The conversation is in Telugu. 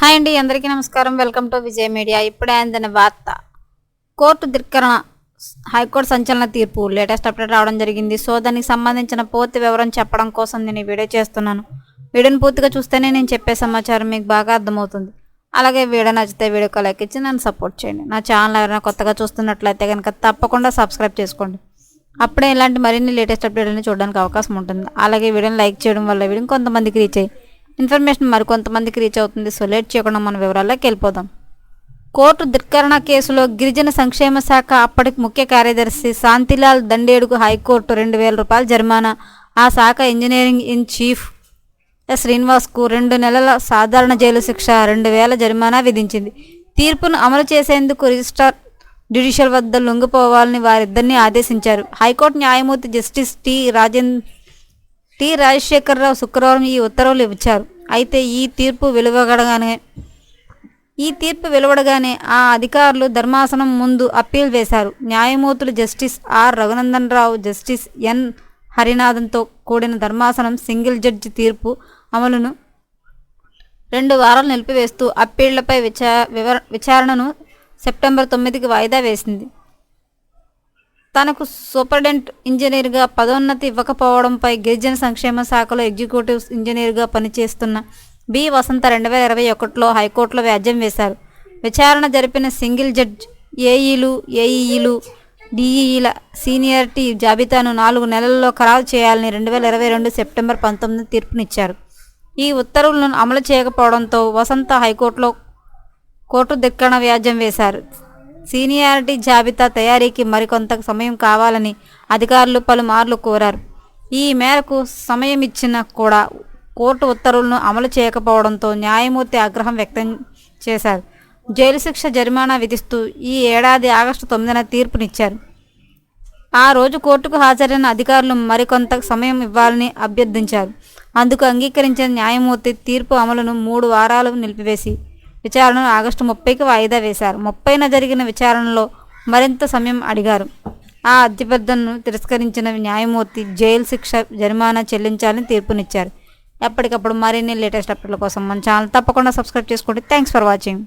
హాయ్ అండి అందరికీ నమస్కారం. Welcome to Vijay media. ఇప్పుడే అందిన వార్త. కోర్టు ధిక్కరణ హైకోర్టు సంచలన తీర్పు. లేటెస్ట్ అప్డేట్ రావడం జరిగింది. సో దానికి సంబంధించిన పూర్తి వివరం చెప్పడం కోసం నేను వీడియో చేస్తున్నాను. వీడియోని పూర్తిగా చూస్తేనే నేను చెప్పే సమాచారం మీకు బాగా అర్థమవుతుంది. అలాగే వీడియో నచ్చితే వీడియోకి లైక్ ఇచ్చి నన్ను సపోర్ట్ చేయండి. నా ఛానల్ ఎవరైనా కొత్తగా చూస్తున్నట్లయితే కనుక తప్పకుండా సబ్స్క్రైబ్ చేసుకోండి. అప్పుడే ఇలాంటి మరిన్ని లేటెస్ట్ అప్డేట్లను చూడడానికి అవకాశం ఉంటుంది. అలాగే వీడియోని లైక్ చేయడం వల్ల వీడియో కొంతమందికి రీచ్ అయ్యి ఇన్ఫర్మేషన్ మరికొంతమందికి రీచ్ అవుతుంది సో లేట్ చేయకుండా మన వివరాల్లోకి వెళ్ళిపోదాం. కోర్టు ధిక్కరణ కేసులో గిరిజన సంక్షేమ శాఖ అప్పటి ముఖ్య కార్యదర్శి శాంతిలాల్ దండేడుకు హైకోర్టు రెండు వేల రూపాయల జరిమానా. ఆ శాఖ ఇంజనీరింగ్ ఇన్ చీఫ్ ఎస్ శ్రీనివాస్కు రెండు నెలల సాధారణ జైలు శిక్ష రెండు వేల జరిమానా విధించింది. తీర్పును అమలు చేసేందుకు రిజిస్ట్రార్ జ్యుడిషియల్ వద్ద లొంగిపోవాలని వారిద్దరిని ఆదేశించారు. హైకోర్టు న్యాయమూర్తి justice T Rajendra T Rajasekhararao శుక్రవారం ఈ ఉత్తర్వులు ఇచ్చారు. అయితే ఈ తీర్పు వెలువడగానే ఈ తీర్పు వెలువడగానే ఆ అధికారులు ధర్మాసనం ముందు అప్పీల్ వేశారు. న్యాయమూర్తులు justice R Raghunandan Rao justice N హరినాథన్తో కూడిన ధర్మాసనం సింగిల్ జడ్జి తీర్పు అమలును రెండు వారాలు నిలిపివేస్తూ అప్పీళ్ళపై విచా వివ విచారణను సెప్టెంబర్ తొమ్మిదికి వాయిదా వేసింది. తనకు సూపరింటెండెంట్ ఇంజనీర్గా పదోన్నతి ఇవ్వకపోవడంపై గిరిజన సంక్షేమ శాఖలో ఎగ్జిక్యూటివ్ ఇంజనీర్గా పనిచేస్తున్న బి. వసంత రెండు వేల ఇరవై ఒకటిలో హైకోర్టులో వ్యాజ్యం వేశారు. విచారణ జరిపిన సింగిల్ జడ్జ్ ఏఈలు ఏఈఈలు డిఈఈల సీనియారిటీ జాబితాను నాలుగు నెలల్లో ఖరారు చేయాలని రెండు వేల ఇరవై రెండు సెప్టెంబర్ పంతొమ్మిది తీర్పునిచ్చారు. ఈ ఉత్తర్వులను అమలు చేయకపోవడంతో వసంత హైకోర్టులో కోర్టు దిక్కణ వ్యాజ్యం వేశారు. సీనియారిటీ జాబితా తయారీకి మరికొంత సమయం కావాలని అధికారులు పలుమార్లు కోరారు. ఈ మేరకు సమయం ఇచ్చిన కూడా కోర్టు ఉత్తర్వులను అమలు చేయకపోవడంతో న్యాయమూర్తి ఆగ్రహం వ్యక్తం చేశారు. జైలు శిక్ష జరిమానా విధిస్తూ ఈ ఏడాది ఆగస్టు తొమ్మిదిన తీర్పునిచ్చారు. ఆ రోజు కోర్టుకు హాజరైన అధికారులు మరికొంత సమయం ఇవ్వాలని అభ్యర్థించారు. అందుకు అంగీకరించిన న్యాయమూర్తి తీర్పు అమలును మూడు వారాలు నిలిపివేసి విచారణను ఆగస్టు ముప్పైకి వాయిదా వేశారు. ముప్పైన జరిగిన విచారణలో మరింత సమయం అడిగారు. ఆ అతిపెద్దను తిరస్కరించిన న్యాయమూర్తి జైలు శిక్ష జరిమానా చెల్లించాలని తీర్పునిచ్చారు. ఎప్పటికప్పుడు మరిన్ని లేటెస్ట్ అప్డేట్ల కోసం మన ఛానల్ తప్పకుండా సబ్స్క్రైబ్ చేసుకోండి. Thanks for watching.